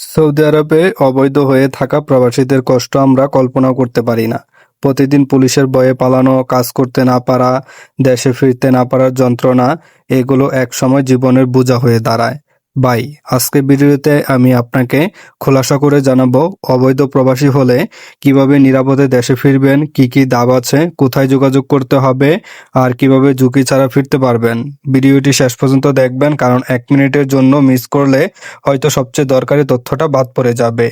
Saudi আরবে অবৈধ হয়ে থাকা প্রবাসীদের কষ্ট আমরা কল্পনা করতে পারি না। প্রতিদিন পুলিশের ভয়ে পালানো, কাজ করতে না পারা, দেশে ফিরতে না পারার যন্ত্রণা, এগুলো এক সময় জীবনের বোঝা হয়ে দাঁড়ায়। ভাই আজকে ভিডিওতে আমি আপনাকে খোলাসা করে জানাব অবৈধ প্রবাসী হলে কীভাবে নিরাপদে দেশে ফিরবেন, কি কি দাব আছে, কোথায় যোগাযোগ করতে হবে, আর কীভাবে ঝুঁকি ছাড়া ফিরতে পারবেন। ভিডিওটি শেষ পর্যন্ত দেখবেন কারণ এক মিনিটের জন্য মিস করলে হয়তো সবচেয়ে দরকারি তথ্যটা বাদ পড়ে যাবে।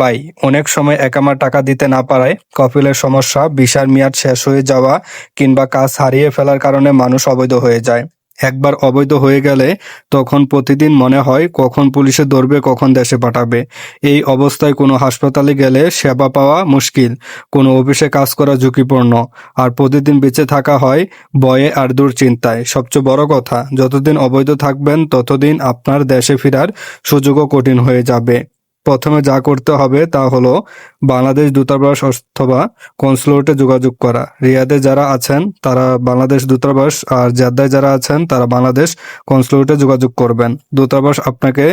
বাই, অনেক সময় একামার টাকা দিতে না পারায় কপিলের সমস্যা ভিসার মেয়াদ শেষ হয়ে যাওয়া কিংবা কাজ হারিয়ে ফেলার কারণে মানুষ অবৈধ হয়ে যায়। একবার অবৈধ হয়ে গেলে তখন প্রতিদিন মনে হয় কখন পুলিশে ধরবে, কখন দেশে পাঠাবে। এই অবস্থায় কোনো হাসপাতালে গেলে সেবা পাওয়া মুশকিল, কোনো অফিসে কাজ করা ঝুঁকিপূর্ণ। আর প্রতিদিন বেঁচে থাকা হয় বয়ে আর দুশ্চিন্তায়। সবচেয়ে বড় কথা, যতদিন অবৈধ থাকবেন, ততদিন আপনার দেশে ফেরার সুযোগও কঠিন হয়ে যাবে। প্রথমে যা করতে হবে তা হলো বাংলাদেশ দূতাবাস অথবা কনসুলেটে যোগাযোগ করা। রিয়াদে যারা আছেন, তারা বাংলাদেশ দূতাবাস আর জাদ্দায় যারা আছেন, তারা বাংলাদেশ কনসুলেটে যোগাযোগ করবেন। দূতাবাস আপনাকে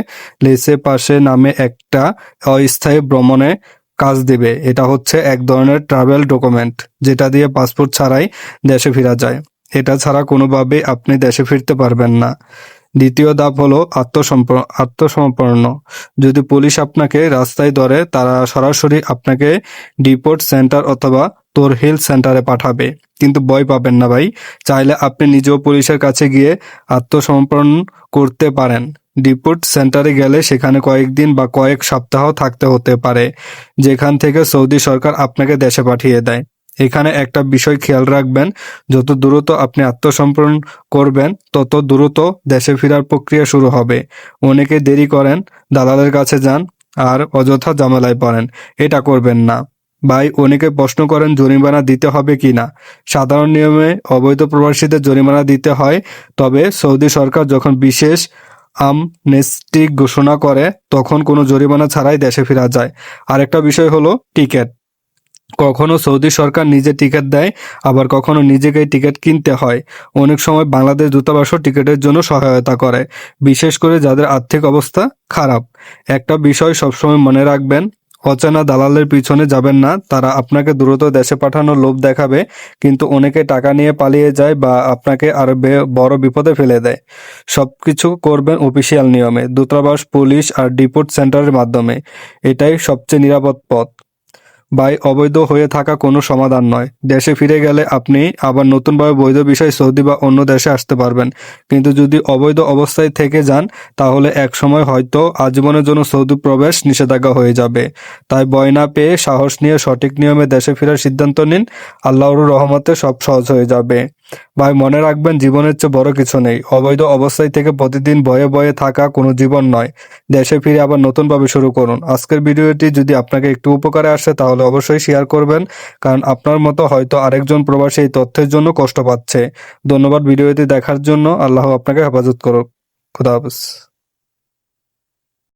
লেসে পাশে নামে একটা অস্থায়ী ভ্রমণে কাজ দেবে। এটা হচ্ছে এক ধরনের ট্রাভেল ডকুমেন্ট, যেটা দিয়ে পাসপোর্ট ছাড়াই দেশে ফেরা যায়। এটা ছাড়া কোনোভাবেই আপনি দেশে ফিরতে পারবেন না। দ্বিতীয় ধাপ হলো আত্মসম্প আত্মসমর্পণ। যদি পুলিশ আপনাকে রাস্তায় ধরে, তারা সরাসরি আপনাকে ডিপোর্ট সেন্টার অথবা তোরহিল সেন্টারে পাঠাবে। কিন্তু ভয় পাবেন না ভাই। চাইলে আপনি নিজেও পুলিশের কাছে গিয়ে আত্মসমর্পণ করতে পারেন। ডিপোর্ট সেন্টারে গেলে সেখানে কয়েকদিন বা কয়েক সপ্তাহ থাকতে হতে পারে, যেখান থেকে সৌদি সরকার আপনাকে দেশে পাঠিয়ে দেয়। এখানে একটা বিষয় খেয়াল রাখবেন, যত দ্রুত আপনি আত্মসমর্পণ করবেন, তত দ্রুত দেশে ফেরার প্রক্রিয়া শুরু হবে। অনেকে দেরি করেন, দালালের কাছে যান আর অযথা ঝামেলায় পড়েন। এটা করবেন না। ভাই, অনেকে প্রশ্ন করেন জরিমানা দিতে হবে কি না? সাধারণ নিয়মে অবৈধ প্রবাসীদের জরিমানা দিতে হয়, তবে সৌদি সরকার যখন বিশেষ আমনেস্টি ঘোষণা করে, তখন কোনো জরিমানা ছাড়াই দেশে ফেরা যায়। আরেকটা বিষয় হলো টিকিট। কখনো সৌদি সরকার নিজে টিকিট দেয়, আবার কখনো নিজেকেই টিকিট কিনতে হয়। অনেক সময় বাংলাদেশ দূতাবাসও টিকিটের জন্য সহায়তা করে, বিশেষ করে যাদের আর্থিক অবস্থা খারাপ। একটা বিষয় সবসময় মনে রাখবেন, অচেনা দালালের পিছনে যাবেন না, তারা আপনাকে দ্রুত দেশে পাঠানোর লোভ দেখাবে, কিন্তু অনেকে টাকা নিয়ে পালিয়ে যায় বা আপনাকে আরও বড় বিপদে ফেলে দেয়। সব কিছু করবেন অফিসিয়াল নিয়মে, দূতাবাস, পুলিশ আর ডিপোর্ট সেন্টারের মাধ্যমে। এটাই সবচেয়ে নিরাপদ পথ। বাই অবৈধ হয়ে থাকা কোনো সমাধান নয়। দেশে ফিরে গেলে আপনি আবার নতুনভাবে বৈধ বিষয় সৌদি বা অন্য দেশে আসতে পারবেন। কিন্তু যদি অবৈধ অবস্থায় থেকে যান, তাহলে এক সময় হয়তো আজীবনের জন্য সৌদি প্রবেশ নিষেধাজ্ঞা হয়ে যাবে। তাই বয় না পেয়ে সাহস নিয়ে সঠিক নিয়মে দেশে ফেরার সিদ্ধান্ত নিন। আল্লাহর রহমতে সব সহজ হয়ে যাবে। ভাই, মনে রাখবেন জীবনের চেয়ে বড় কিছু নেই। অবৈধ অবস্থায় থেকে প্রতিদিন ভয়ে ভয়ে থাকা কোনো জীবন নয়। দেশে ফিরে আবার নতুনভাবে শুরু করুন। আজকের ভিডিওটি যদি আপনাকে একটু উপকারে আসে, তাহলে অবশ্যই শেয়ার করবেন, কারণ আপনার মতো হয়তো আরেকজন প্রবাসী এই তথ্যের জন্য কষ্ট পাচ্ছে। ধন্যবাদ ভিডিওটি দেখার জন্য। আল্লাহ আপনাকে হেফাজত করুক। খুদা হাফেজ।